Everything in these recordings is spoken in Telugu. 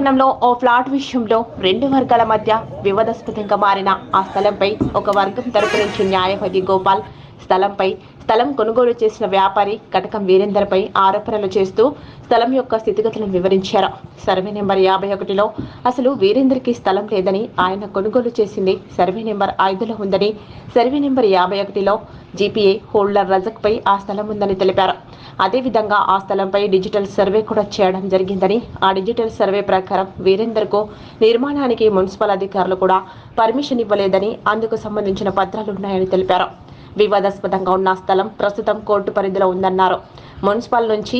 పట్టణంలో ఓ ఫ్లాట్ విషయంలో రెండు వర్గాల మధ్య వివాదాస్పదంగా మారిన ఆ స్థలంపై ఒక వర్గం తరపు నుంచి న్యాయవాది గోపాల్ స్థలంపై స్థలం కొనుగోలు చేసిన వ్యాపారి కటకం వీరేందర్పై ఆరోపణలు చేస్తూ స్థలం యొక్క స్థితిగతులను వివరించారు. సర్వే నెంబర్ యాభై ఒకటిలో అసలు వీరేందర్కి స్థలం లేదని ఆయన కొనుగోలు చేసింది సర్వే నెంబర్ ఐదులో ఉందని సర్వే నెంబర్ యాభై ఒకటిలో జీపీఏ హోల్డర్ రజక్పై ఆ స్థలం ఉందని తెలిపారు. అదేవిధంగా ఆ స్థలంపై డిజిటల్ సర్వే కూడా చేయడం జరిగిందని ఆ డిజిటల్ సర్వే ప్రకారం వీరేందర్కు నిర్మాణానికి మున్సిపల్ అధికారులు కూడా పర్మిషన్ ఇవ్వలేదని అందుకు సంబంధించిన పత్రాలు ఉన్నాయని తెలిపారు. వివాదాస్పదంగా ఉన్న స్థలం ప్రస్తుతం కోర్టు పరిధిలో ఉందన్నారు. మున్సిపల్ నుంచి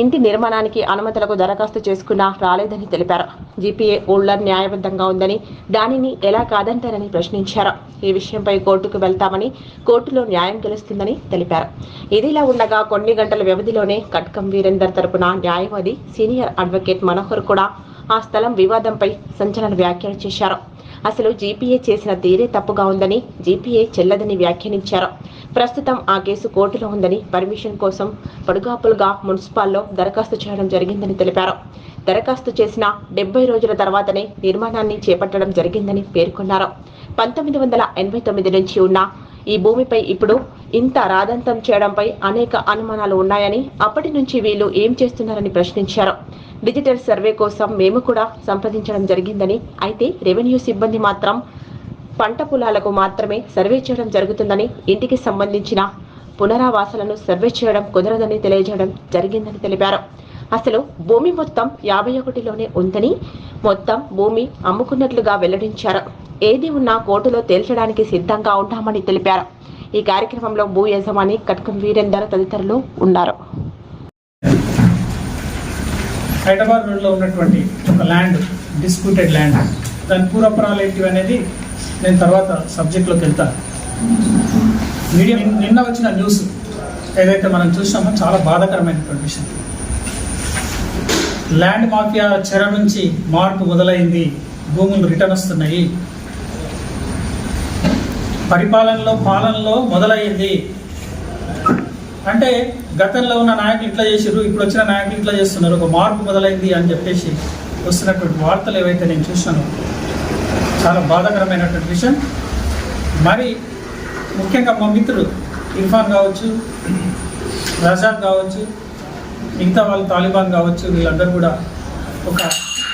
ఇంటి నిర్మాణానికి అనుమతులకు దరఖాస్తు చేసుకున్నా రాలేదని తెలిపారు. జీపీఏ ఓల్డర్ న్యాయబద్ధంగా ఉందని దానిని ఎలా కాదంటారని ప్రశ్నించారు. ఈ విషయంపై కోర్టుకు వెళ్తామని కోర్టులో న్యాయం గెలుస్తుందని తెలిపారు. ఇదిలా ఉండగా కొన్ని గంటల వ్యవధిలోనే కట్కం వీరేందర్ తరపున న్యాయవాది సీనియర్ అడ్వకేట్ మనోహర్ కూడా ఆ స్థలం వివాదంపై సంచలన వ్యాఖ్యలు చేశారు. అసలు జీపీఏ చేసిన తీరే తప్పుగా ఉందని జీపీఏ చెల్లదని వ్యాఖ్యానించారు. ప్రస్తుతం ఆ కేసు కోర్టులో ఉందని పర్మిషన్ కోసం పడుగాపులుగా మున్సిపాల్లో దరఖాస్తు చేయడం జరిగిందని తెలిపారు. దరఖాస్తు చేసిన డెబ్బై రోజుల తర్వాతనే నిర్మాణాన్ని చేపట్టడం జరిగిందని పేర్కొన్నారు. పంతొమ్మిది వందల ఎనభై తొమ్మిది నుంచి ఉన్న ఈ భూమిపై ఇప్పుడు ఇంత రాదంతం చేయడంపై అనేక అనుమానాలు ఉన్నాయని అప్పటి నుంచి వీళ్ళు ఏం చేస్తున్నారని ప్రశ్నించారు. డిజిటల్ సర్వే కోసం మేము కూడా సంప్రదించడం జరిగిందని అయితే రెవెన్యూ సిబ్బంది మాత్రం పంట పొలాలకు మాత్రమే సర్వే చేయడం జరుగుతుందని ఇంటికి సంబంధించిన పునరావాసాలను సర్వే చేయడం కుదరదని తెలియజేయడం జరిగిందని తెలిపారు. అసలు భూమి మొత్తం యాభై ఒకటిలోనే ఉందని మొత్తం భూమి అమ్ముకున్నట్లుగా వెల్లడించారు. ఏది ఉన్నా కోర్టులో తేల్చడానికి సిద్ధంగా ఉంటామని తెలిపారు. ఈ కార్యక్రమంలో భూ యజమాని కట్కం వీరేందర్ తదితరులు ఉన్నారు. హైదరాబాద్ రోడ్లో ఉన్నటువంటి ఒక ల్యాండ్ డిస్ప్యూటెడ్ ల్యాండ్ దాని పూర్వపరాలు ఏంటివి అనేది నేను తర్వాత సబ్జెక్ట్లోకి వెళ్తాను మీడియా నిన్న వచ్చిన న్యూస్ ఏదైతే మనం చూసామో చాలా బాధాకరమైనటువంటి విషయం. ల్యాండ్ మాఫియా చెర నుంచి మార్పు మొదలైంది భూములు రిటర్న్ వస్తున్నాయి. పరిపాలనలో పాలనలో మొదలయ్యింది అంటే గతంలో ఉన్న నాయకులు ఇట్లా చేసిర్రు ఇప్పుడు వచ్చిన నాయకులు ఇట్లా చేస్తున్నారు ఒక మార్పు మొదలైంది అని చెప్పేసి వస్తున్నటువంటి వార్తలు ఏవైతే నేను చూసాను చాలా బాధాకరమైనటువంటి విషయం. మరి ముఖ్యంగా మా మిత్రుడు ఇర్ఫాన్ కావచ్చు రజాక్ కావచ్చు మిగతా వాళ్ళు తాలిబాన్ కావచ్చు వీళ్ళందరూ కూడా ఒక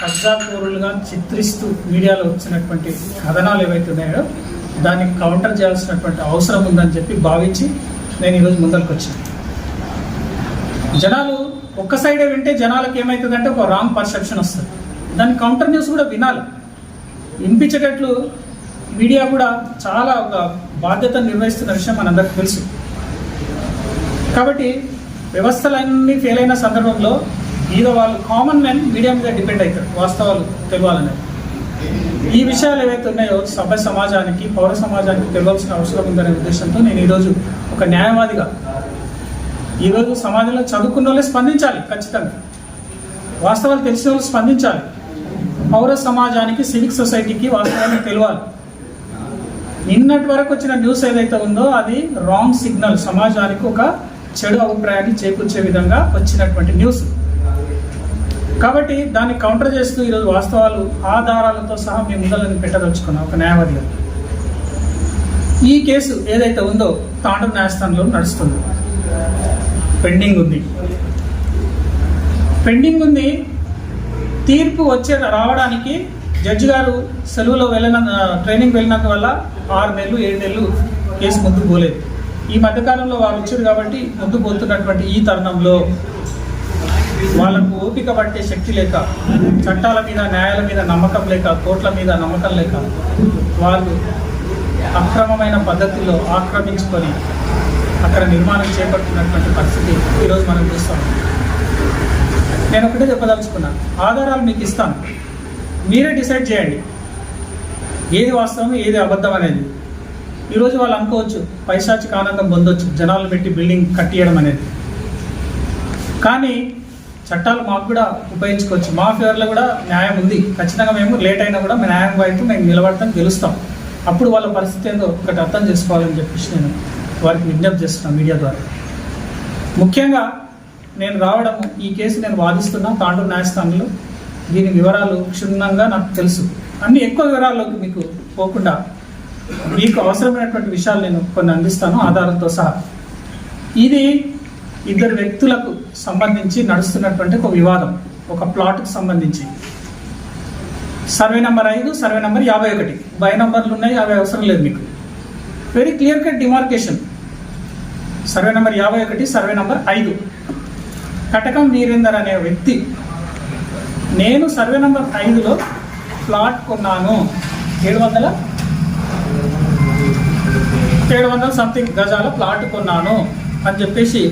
కబ్జాకోరులుగా చిత్రిస్తూ మీడియాలో వచ్చినటువంటి కథనాలు ఏవైతే ఉన్నాయో దాన్ని కౌంటర్ చేయాల్సినటువంటి అవసరం ఉందని చెప్పి భావించి నేను ఈరోజు ముందరికి వచ్చాను. జనాలు ఒక్క సైడే వింటే జనాలకు ఏమవుతుందంటే ఒక రాంగ్ పర్సెప్షన్ వస్తుంది. దాని కౌంటర్ న్యూస్ కూడా వినాలి. వినిపించేటట్లు మీడియా కూడా చాలా ఒక బాధ్యత నిర్వహిస్తున్న విషయం మనందరికీ తెలుసు. కాబట్టి వ్యవస్థలన్నీ ఫెయిల్ అయిన సందర్భంలో ఈరో వాళ్ళు కామన్ మ్యాన్ మీడియా మీద డిపెండ్ అవుతారు. వాస్తవాలు తెలియాలనేది ఈ విషయాలు ఏవైతే ఉన్నాయో సభ్య సమాజానికి పౌర సమాజానికి తెలియాల్సిన అవసరం ఉందనే ఉద్దేశంతో నేను ఈరోజు ఒక న్యాయవాదిగా. ఈరోజు సమాజంలో చదువుకున్న వాళ్ళే స్పందించాలి ఖచ్చితంగా. వాస్తవాలు తెలిసిన వాళ్ళు స్పందించాలి. పౌర సమాజానికి సివిక్ సొసైటీకి వాస్తవాలు తెలియాలి. నిన్నటి వరకు వచ్చిన న్యూస్ ఏదైతే ఉందో అది రాంగ్ సిగ్నల్ సమాజానికి ఒక చెడు అభిప్రాయాన్ని చేకూర్చే విధంగా వచ్చినటువంటి న్యూస్. కాబట్టి దాన్ని కౌంటర్ చేస్తూ ఈరోజు వాస్తవాలు ఆధారాలతో సహా మేము ముందలని పెట్టదలుచుకున్నాం ఒక న్యాయవాదిగా ఈ కేసు ఏదైతే ఉందో తాండవ న్యాయస్థానంలో నడుస్తుంది. పెండింగ్ ఉంది. పెండింగ్ ఉంది. తీర్పు వచ్చే రావడానికి జడ్జి గారు సెలవులో వెళ్ళిన ట్రైనింగ్ వెళ్ళినందు వల్ల ఆరు నెలలు ఏడు నెలలు కేసు ముందు పోలేదు. ఈ మధ్యకాలంలో వారు వచ్చారు కాబట్టి ముందు పోతున్నటువంటి ఈ తరుణంలో వాళ్ళకు ఓపిక పట్టే శక్తి లేక చట్టాల మీద న్యాయాల మీద నమ్మకం లేక కోట్ల మీద నమ్మకం లేక వాళ్ళు అక్రమమైన పద్ధతిలో ఆక్రమించుకొని అక్కడ నిర్మాణం చేపడుతున్నటువంటి పరిస్థితి ఈరోజు మనం చూస్తాం. నేను ఒకటే చెప్పదలుచుకున్నాను ఆధారాలు మీకు ఇస్తాను. మీరే డిసైడ్ చేయండి. ఏది వాస్తవం ఏది అబద్ధం అనేది. ఈరోజు వాళ్ళు అనుకోవచ్చు పైశాచిక ఆనందం పొందొచ్చు జనాలు పెట్టి బిల్డింగ్ కట్టియడం అనేది. కానీ చట్టాలు మాకు కూడా ఉపయోగించుకోవచ్చు. మా ఫేవర్లో కూడా న్యాయం ఉంది. ఖచ్చితంగా మేము లేట్ అయినా కూడా మా న్యాయం వైపు మేము నిలబడతాం గెలుస్తాం. అప్పుడు వాళ్ళ పరిస్థితి ఏందో ఒకటి అర్థం చేసుకోవాలని చెప్పేసి నేను వారికి విజ్ఞప్తి చేస్తున్నాను మీడియా ద్వారా. ముఖ్యంగా నేను రావడం ఈ కేసు నేను వాదిస్తున్నా తాండూరు న్యాయస్థానంలో. దీని వివరాలు క్షుణ్ణంగా నాకు తెలుసు. అన్ని ఎక్కువ వివరాల్లోకి మీకు పోకుండా మీకు అవసరమైనటువంటి విషయాలు నేను కొన్ని అందిస్తాను ఆధారంతో సహా. ఇది ఇద్దరు వ్యక్తులకు సంబంధించి నడుస్తున్నటువంటి ఒక వివాదం ఒక ప్లాట్కి సంబంధించి. సర్వే నెంబర్ ఐదు సర్వే నెంబర్ యాభై ఒకటి. బై నెంబర్లు ఉన్నాయి అవి అవసరం లేదు మీకు. Very clear cut demarcation survey number యాభై ఒకటి సర్వే నెంబర్ ఐదు. కటకం వీరేందర్ అనే వ్యక్తి నేను సర్వే నెంబర్ ఐదులో ప్లాట్ కొన్నాను. ఏడు వందల? ఏడు వందల సంథింగ్ గజాల ప్లాట్ కొన్నాను. అని చెప్పేసి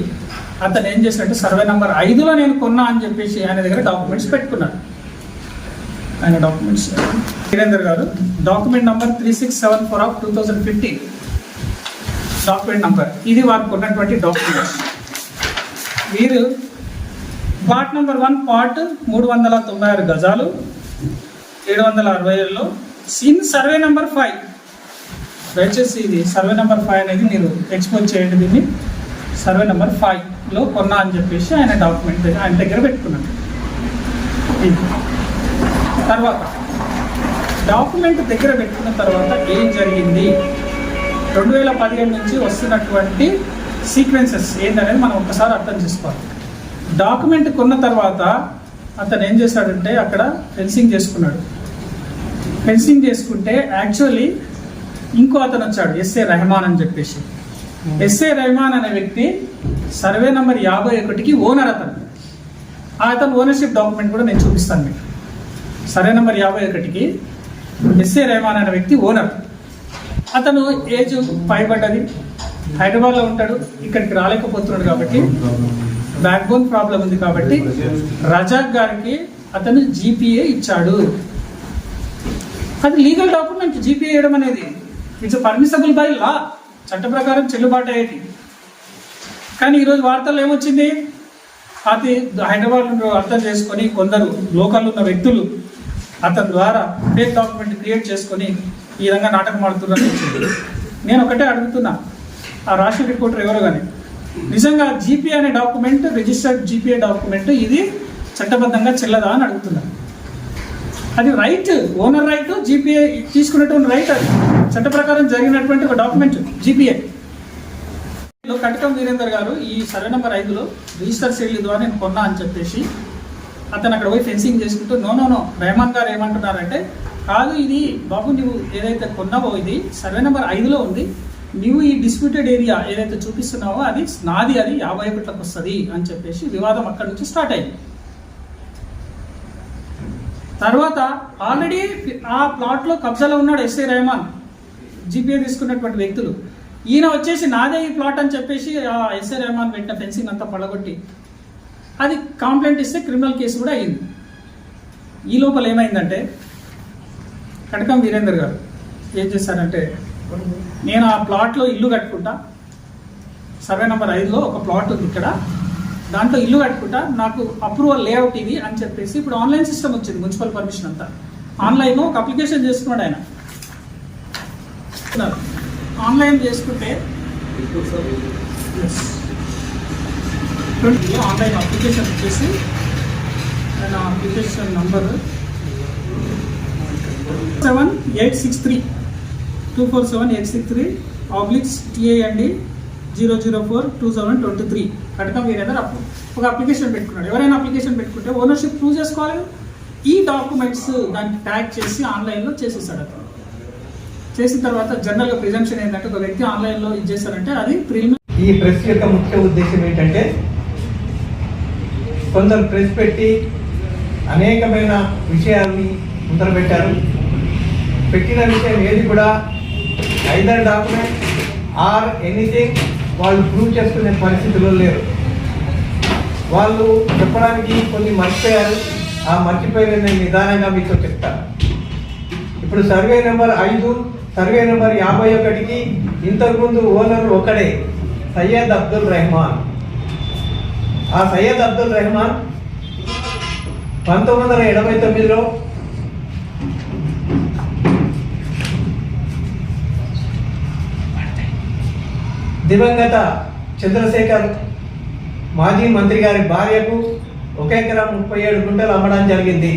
అతను ఏం చేశాడంటే సర్వే నెంబర్ ఐదులో నేను కొన్నా అని చెప్పేసి ఆయన దగ్గర డాక్యుమెంట్స్ పెట్టుకున్నాడు. ఆయన డాక్యుమెంట్స్ వీరేందర్ గారు document number three six seven four of two thousand fifteen document number ఇది వారికి ఉన్నటువంటి డాక్యుమెంట్స్ వీరు పార్ట్ నెంబర్ వన్ పార్ట్ మూడు వందల తొంభై ఆరు గజాలు ఏడు వందల అరవై ఏడులో సిన్ సర్వే నెంబర్ ఫైవ్ దయచేసి ఇది సర్వే నెంబర్ ఫైవ్ అనేది మీరు ఎక్స్పోజ్ చేయండి దీన్ని. సర్వే నెంబర్ ఫైవ్లో కొన్నా అని చెప్పేసి ఆయన డాక్యుమెంట్ ఆయన దగ్గర పెట్టుకున్నాడు ఇది. తర్వాత డాక్యుమెంట్ దగ్గర పెట్టుకున్న తర్వాత ఏం జరిగింది? రెండు వేల పదిహేడు నుంచి వస్తున్నటువంటి సీక్వెన్సెస్ ఏందనేది మనం ఒక్కసారి అర్థం చేసుకోవాలి. డాక్యుమెంట్ కొన్న తర్వాత అతను ఏం చేశాడంటే అక్కడ ఫెన్సింగ్ చేసుకున్నాడు. ఫెన్సింగ్ చేసుకుంటే యాక్చువల్లీ ఇంకో అతను వచ్చాడు ఎస్ఏ రెహమాన్ అని చెప్పేసి. ఎస్ఏ రెహమాన్ అనే వ్యక్తి సర్వే నంబర్ యాభై ఒకటికి ఓనర్ అతను. ఆ అతను ఓనర్షిప్ డాక్యుమెంట్ కూడా నేను చూపిస్తాను మీకు. సరే నంబర్ యాభై ఒకటికి ఎస్ఏ రెహమాన్ అనే వ్యక్తి ఓనర్. అతను ఏజ్ పైబడ్డది. హైదరాబాద్లో ఉంటాడు. ఇక్కడికి రాలేకపోతున్నాడు కాబట్టి బ్యాక్ బోన్ ప్రాబ్లం ఉంది కాబట్టి రజాక్ గారికి అతను జీపీఏ ఇచ్చాడు. అది లీగల్ డాక్యుమెంట్ జీపీఏ ఇవ్వడం అనేది. It's permissible by law. చట్ట ప్రకారం చెల్లుబాటు అయ్యేది. కానీ ఈరోజు వార్తల్లో ఏమొచ్చింది? అది హైదరాబాద్ అర్థం చేసుకొని కొందరు లోకల్ ఉన్న వ్యక్తులు అతని ద్వారా ఫేక్ డాక్యుమెంట్ క్రియేట్ చేసుకొని ఈ విధంగా నాటకం ఆడుతున్నారని నేను ఒకటే అడుగుతున్నా. ఆ రాష్ట్ర రిపోర్టర్ ఎవరు కానీ నిజంగా జీపీ అనే డాక్యుమెంట్ రిజిస్టర్డ్ జీపీఏ డాక్యుమెంట్ ఇది చట్టబద్ధంగా చెల్లదా అని అడుగుతున్నా. అది రైట్ ఓనర్ రైట్ జీపీఏ తీసుకున్నటువంటి రైట్ అది చట్ట ప్రకారం జరిగినటువంటి ఒక డాక్యుమెంట్ జీపీఏ కటకం వీరేందర్ గారు ఈ సర్వే నెంబర్ ఐదులో రిజిస్టర్ శైలి ద్వారా నేను కొన్నా అని చెప్పేసి అతను అక్కడ పోయి ఫెన్సింగ్ చేసుకుంటూ నో నో నో రెహమాన్ గారు ఏమంటున్నారంటే కాదు ఇది బాబు నువ్వు ఏదైతే కొన్నావో ఇది సర్వే నెంబర్ ఐదులో ఉంది నువ్వు ఈ డిస్ప్యూటెడ్ ఏరియా ఏదైతే చూపిస్తున్నావో అది నాది అది యాభై ఒకటికి వస్తుంది అని చెప్పేసి వివాదం అక్కడి నుంచి స్టార్ట్ అయింది. తర్వాత ఆల్రెడీ ఆ ప్లాట్లో కబ్జాలో ఉన్నాడు ఎస్ఏ రెహమాన్ జీపీఏ తీసుకున్నటువంటి వ్యక్తులు. ఈయన వచ్చేసి నాదే ఈ ప్లాట్ అని చెప్పేసి ఆ ఎస్ఏ రెహమాన్ పెట్టిన ఫెన్సింగ్ అంతా పడగొట్టి అది కంప్లైంట్ ఇస్తే క్రిమినల్ కేసు కూడా అయింది ఈ లోపల ఏమైందంటే కటకం వీరేందర్ గారు ఏం చేశారంటే నేను ఆ ప్లాట్లో ఇల్లు కట్టుకుంటా సర్వే నెంబర్ ఐదులో ఒక ప్లాట్ ఉంది ఇక్కడ దాంట్లో ఇల్లు కట్టుకుంటా నాకు అప్రూవల్ లేఅవుట్ ఇది అని చెప్పేసి ఇప్పుడు ఆన్లైన్ సిస్టమ్ వచ్చింది మున్సిపల్ పర్మిషన్ అంతా. ఆన్లైన్లో ఒక అప్లికేషన్ చేసుకున్నాడు ఆయన. ఆన్లైన్ చేసుకుంటే ట్వంటీ ఆన్లైన్ అప్లికేషన్ వచ్చేసి నా application number seven eight six three two four seven eight six three obliques TAMD zero zero four two seven twenty three Katakam Virender అప్పు ఒక అప్లికేషన్ పెట్టుకున్నాడు. ఎవరైనా అప్లికేషన్ పెట్టుకుంటే ఓనర్షిప్ ప్రూవ్ చేసుకోవాలి ఈ డాక్యుమెంట్స్ దానికి ట్యాగ్ చేసి ఆన్లైన్లో చేసేసాడు అతను. చేసిన తర్వాత జనరల్గా ప్రిజంప్షన్ ఏంటంటే ఒక వ్యక్తి ఆన్లైన్లో ఇది చేశారంటే అది ప్రీమియం ఈ ప్రెస్ యొక్క ముఖ్య ఉద్దేశం ఏంటంటే కొందరు ప్రెస్ పెట్టి అనేకమైన విషయాల్ని ముద్రపెట్టారు. పెట్టిన విషయం ఏది కూడా ఐదర్ డాక్యుమెంట్ ఆర్ ఎనీథింగ్ వాళ్ళు ప్రూవ్ చేసుకునే పరిస్థితుల్లో లేరు. వాళ్ళు చెప్పడానికి కొన్ని మర్చిపోయారు. ఆ మర్చిపోయిన నేను నిదానంగా మీతో చెప్తాను. ఇప్పుడు సర్వే నెంబర్ ఐదు సర్వే నెంబర్ యాభై ఒకటికి ఇంతకుముందు ఓనర్ ఒకడే సయ్యద్ అబ్దుల్ రెహమాన్. ఆ సయ్యద్ అబ్దుల్ రెహమాన్ పంతొమ్మిది వందల ఎనభై తొమ్మిదిలో దివంగత చంద్రశేఖర్ మాజీ మంత్రి గారి భార్యకు ఒక ఎకరం ముప్పై ఏడు గుంటలు అమ్మడం జరిగింది.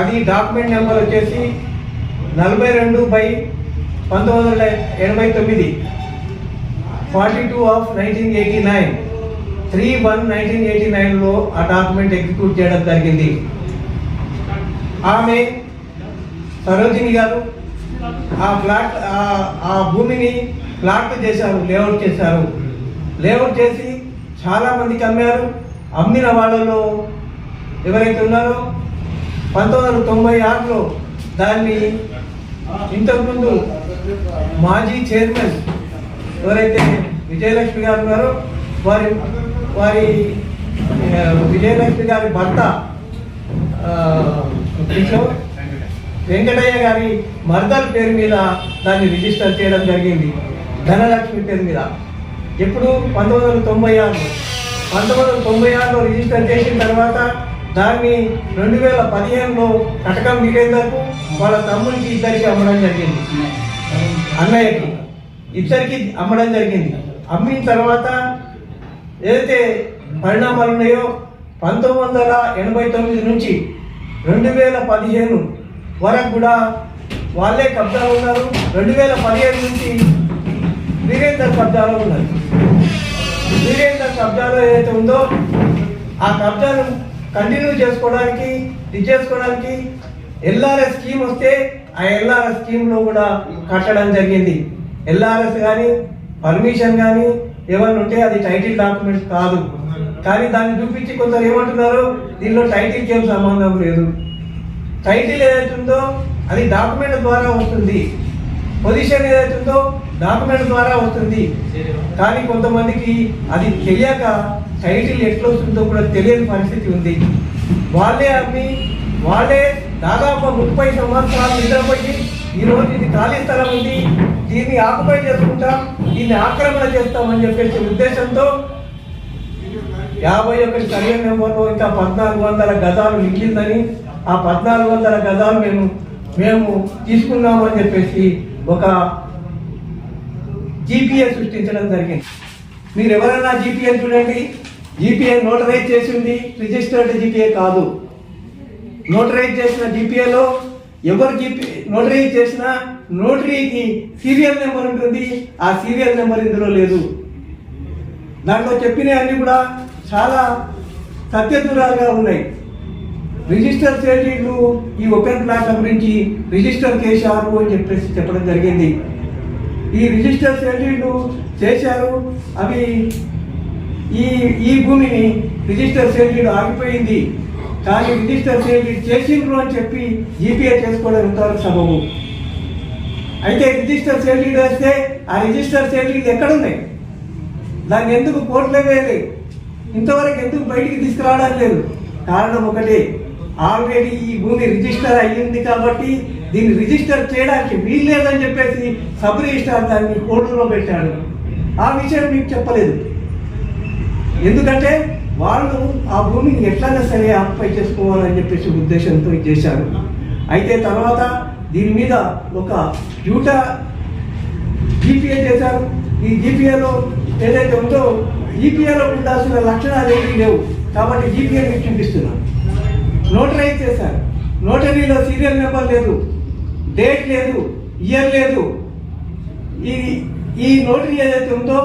అది డాక్యుమెంట్ నెంబర్ వచ్చేసి నలభై రెండు బై పంతొమ్మిది వందల ఎనభై తొమ్మిది. Forty two of nineteen eighty nine three one nineteen eighty నైన్లో ఆ డాక్యుమెంట్ ఎగ్జిక్యూట్ చేయడం జరిగింది. ఆమె సరోజిని గారు ఆ ప్లాట్ ఆ- భూమిని ప్లాట్ చేశారు లేఅవుట్ చేశారు. లేఅవుట్ చేసి చాలామందికి అమ్మారు అమ్మిన వాళ్ళలో ఎవరైతే ఉన్నారో పంతొమ్మిది వందల తొంభై ఆరులో దాన్ని ఇంతకుముందు మాజీ చైర్మన్ ఎవరైతే విజయలక్ష్మి గారు ఉన్నారో వారి వారి విజయలక్ష్మి గారి భర్త కిషోర్ వెంకటయ్య గారి మర్దల్ పేరు మీద దాన్ని రిజిస్టర్ చేయడం జరిగింది. ధనలక్ష్మి పేరు మీద. ఎప్పుడు? పంతొమ్మిది వందల తొంభై ఆరులో. పంతొమ్మిది వందల తొంభై ఆరులో రిజిస్టర్ చేసిన తర్వాత దాన్ని రెండు వేల పదిహేనులో కటకం వీరేందర్కు వాళ్ళ తమ్ముడికి ఇద్దరికి అమ్మడం జరిగింది. అన్నయ్యకి. ఇద్దరికి అమ్మడం జరిగింది. అమ్మిన తర్వాత ఏదైతే పరిణామాలు ఉన్నాయో పంతొమ్మిది వందల ఎనభై తొమ్మిది నుంచి రెండు వేల పదిహేను వరకు కూడా వాళ్ళే కబ్జాలో ఉన్నారు. రెండు వేల పదిహేను నుంచి వీరేందర్ కబ్జాలో ఉన్నారు. వీరేందర్ కబ్జాలో ఏదైతే ఉందో ఆ కబ్జాను కంటిన్యూ చేసుకోవడానికి ఇది చేసుకోవడానికి ఎల్ఆర్ఎస్ స్కీమ్ వస్తే ఆ ఎల్ఆర్ఎస్ స్కీమ్లో కూడా కట్టడం జరిగింది. ఎల్ఆర్ఎస్ కానీ పర్మిషన్ కానీ ఏమన్నా ఉంటే అది టైటిల్ డాక్యుమెంట్స్ కాదు. కానీ దాన్ని చూపించి కొందరు ఏమంటున్నారు దీనిలో టైటిల్కి ఏం సంబంధం లేదు. టైటిల్ ఏదైతుందో ఉందో అది డాక్యుమెంట్ ద్వారా వస్తుంది. పొజిషన్ ఏదైతుందో డాక్యుమెంట్ ద్వారా వస్తుంది. కానీ కొంతమందికి అది తెలియక టైటిల్ ఎట్లా వస్తుందో కూడా తెలియని పరిస్థితి ఉంది. వాళ్ళే అమ్మి వాళ్ళే దాదాపు ముప్పై సంవత్సరాలు నిద్రపోయి ఈ రోజు ఇది ఖాళీ స్థలం ఉంది. దీన్ని ఆకుపై చేసుకుంటాం. దీన్ని ఆక్రమణ చేస్తామని చెప్పేసి ఉద్దేశంతో యాభై ఒకటి సర్వే నెంబర్లో ఇంకా పద్నాలుగు వందల గజాలు మిగిలిందని ఆ పద్నాలుగు వందల గజాలు మేము మేము తీసుకున్నామని చెప్పేసి ఒక జీపీఏ సృష్టించడం జరిగింది. మీరు ఎవరైనా జీపీఏ చూడండి. జీపీఏ నోటరైజ్ చేసింది రిజిస్టర్డ్ జీపీఏ కాదు. నోటరైజ్ చేసిన జీపీఏలో ఎవరికి నోటరీ చేసినా నోటరీకి సీరియల్ నెంబర్ ఉంటుంది ఆ సీరియల్ నెంబర్ ఇందులో లేదు. దాంట్లో చెప్పినవన్నీ కూడా చాలా సత్యదూరాలుగా ఉన్నాయి. రిజిస్టర్ సేల్డీలు ఈ ఓపెన్ ప్లాట్ల గురించి రిజిస్టర్ చేశారు అని చెప్పేసి చెప్పడం జరిగింది. ఈ రిజిస్టర్ సేల్డీలు చేశారు అవి ఈ ఈ భూమిని రిజిస్టర్ సేల్డీలు ఆగిపోయింది. కానీ రిజిస్టర్ సేల్డీడ్ చేసిండ్రు అని చెప్పి ఈపీఏ చేసుకోవడం ఎంతవరకు సబబు? అయితే రిజిస్టర్ సేల్డీడ్ వస్తే ఆ రిజిస్టర్ సేల్డీడ్ ఎక్కడున్నాయి? దాన్ని ఎందుకు కోర్టులో వేయలేదు ఇంతవరకు ఎందుకు బయటికి తీసుకురావడం లేదు? కారణం ఒకటే ఆల్రెడీ ఈ భూమి రిజిస్టర్ అయ్యింది కాబట్టి దీన్ని రిజిస్టర్ చేయడానికి వీల్లేదని చెప్పేసి సబ్ రిజిస్టర్ దాన్ని కోర్టులో పెట్టాడు. ఆ విషయం మీకు చెప్పలేదు. ఎందుకంటే వాళ్ళు ఆ భూమిని ఎట్లా సరే ఆక్యుపై చేసుకోవాలని చెప్పేసి ఉద్దేశంతో చేశారు. అయితే తర్వాత దీని మీద ఒక డ్యూటా జీపీఏ చేశారు. ఈ జీపీఏలో ఏదైతే ఉందో జీపీఏలో ఉండాల్సిన లక్షణాలు ఏమీ లేవు. కాబట్టి జీపీఏ మీకు చూపిస్తున్నాను నోటరైజ్ చేశారు. నోటరీలో సీరియల్ నెంబర్ లేదు. డేట్ లేదు. ఇయర్ లేదు. ఈ ఈ నోటరీ ఏదైతే ఉందో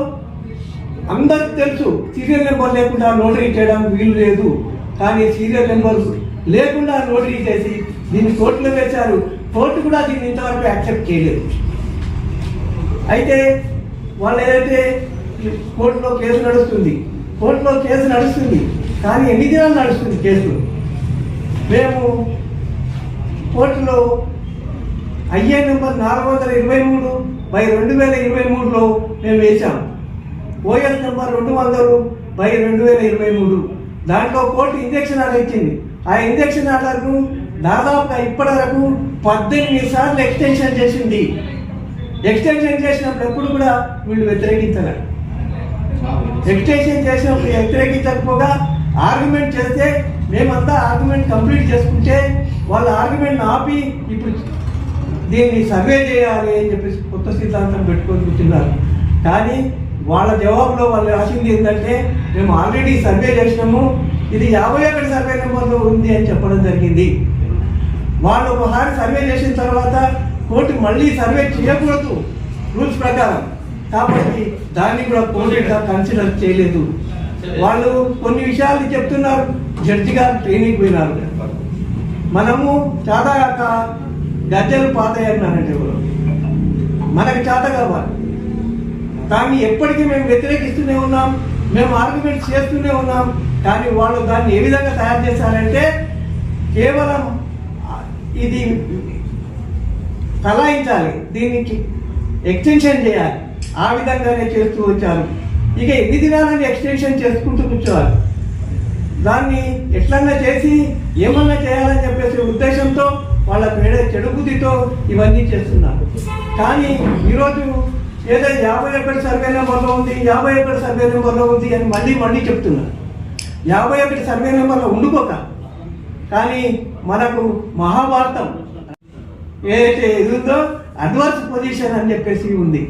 అందరికి తెలుసు సీరియల్ నెంబర్ లేకుండా నోటరీ చేయడానికి వీలు లేదు. కానీ సీరియల్ నెంబర్ లేకుండా నోటరీ చేసి దీన్ని కోర్టులో వేశారు. కోర్టు కూడా దీన్ని ఇంతవరకు యాక్సెప్ట్ చేయలేదు. అయితే వాళ్ళు ఏదైతే కోర్టులో కేసు నడుస్తుంది కోర్టులో కేసు నడుస్తుంది కానీ ఎన్ని దినాలు నడుస్తుంది కేసు? మేము కోర్టులో ఐఏ నెంబర్ నాలుగు వందల ఇరవై మూడు బై రెండు వేల ఇరవై మూడులో మేము వేశాము ఓఎస్ నెంబర్ రెండు వందలు బై రెండు వేల ఇరవై మూడు. దాంట్లో కోర్టు ఇంజక్షన్ ఆర్డర్ ఇచ్చింది. ఆ ఇంజక్షన్ ఆర్డర్ను దాదాపుగా ఇప్పటి వరకు పద్దెనిమిది సార్లు ఎక్స్టెన్షన్ చేసింది. ఎక్స్టెన్షన్ చేసినప్పుడు ఎప్పుడు కూడా వీళ్ళు వ్యతిరేకించలేరు ఎక్స్టెన్షన్ చేసినప్పుడు వ్యతిరేకించకపోగా ఆర్గ్యుమెంట్ చేస్తే మేమంతా ఆర్గ్యుమెంట్ కంప్లీట్ చేసుకుంటే వాళ్ళ ఆర్గ్యుమెంట్ ఆపి ఇప్పుడు దీన్ని సర్వే చేయాలి అని చెప్పేసి కొత్త సిద్ధాంతం పెట్టుకొని కూర్చున్నారు. కానీ వాళ్ళ జవాబులో వాళ్ళు రాసింది ఏంటంటే మేము ఆల్రెడీ సర్వే చేసినాము. ఇది యాభై ఒకటి సర్వే నెంబర్లో ఉంది అని చెప్పడం జరిగింది. వాళ్ళు ఒకసారి సర్వే చేసిన తర్వాత కోర్టు మళ్ళీ సర్వే చేయకూడదు రూల్స్ ప్రకారం. కాబట్టి దాన్ని కూడా కోర్టుగా కన్సిడర్ చేయలేదు. వాళ్ళు కొన్ని విషయాలు చెప్తున్నారు. జడ్జి గారు ట్రైనింగ్ పోయినారు. మనము చాలా గజ్జలు పాతయ్యన్నారంటే ఎవరు? మనకు చేత కావాలి దాన్ని ఎప్పటికీ మేము వ్యతిరేకిస్తూనే ఉన్నాం మేము ఆర్గ్యుమెంట్ చేస్తూనే ఉన్నాం కానీ వాళ్ళు దాన్ని ఏ విధంగా తయారు చేశారంటే కేవలం ఇది తలాయించాలి దీనికి ఎక్స్టెన్షన్ చేయాలి ఆ విధంగానే చేస్తూ వచ్చారు. ఇక ఎన్ని దినాలని ఎక్స్టెన్షన్ చేసుకుంటూ కూర్చోవాలి? దాన్ని ఎట్లన్నా చేసి ఏమన్నా చేయాలని చెప్పేసి ఉద్దేశంతో వాళ్ళ పేడ చెడు బుద్ధితో ఇవన్నీ చేస్తున్నారు. కానీ ఈరోజు ఏదో యాభై ఒకటి సర్వే నెంబర్లో ఉంది యాభై ఒకటి సర్వే నెంబర్లో ఉంది అని మళ్ళీ మళ్ళీ చెప్తున్నారు. యాభై ఒకటి సర్వే నెంబర్లో ఉండుకోక కానీ మనకు మహాభారతం ఏదైతే ఇది అడ్వాన్స్ పొజిషన్ అని చెప్పేసి ఉంది.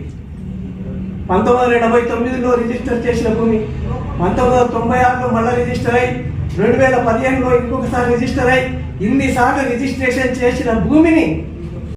పంతొమ్మిది వందల ఎనభై తొమ్మిదిలో రిజిస్టర్ చేసిన భూమి పంతొమ్మిది వందల తొంభై ఆరులో మళ్ళీ రిజిస్టర్ అయి రెండు వేల పదిహేనులో ఇంకొకసారి రిజిస్టర్ అయి ఇన్నిసార్లు రిజిస్ట్రేషన్ చేసిన భూమిని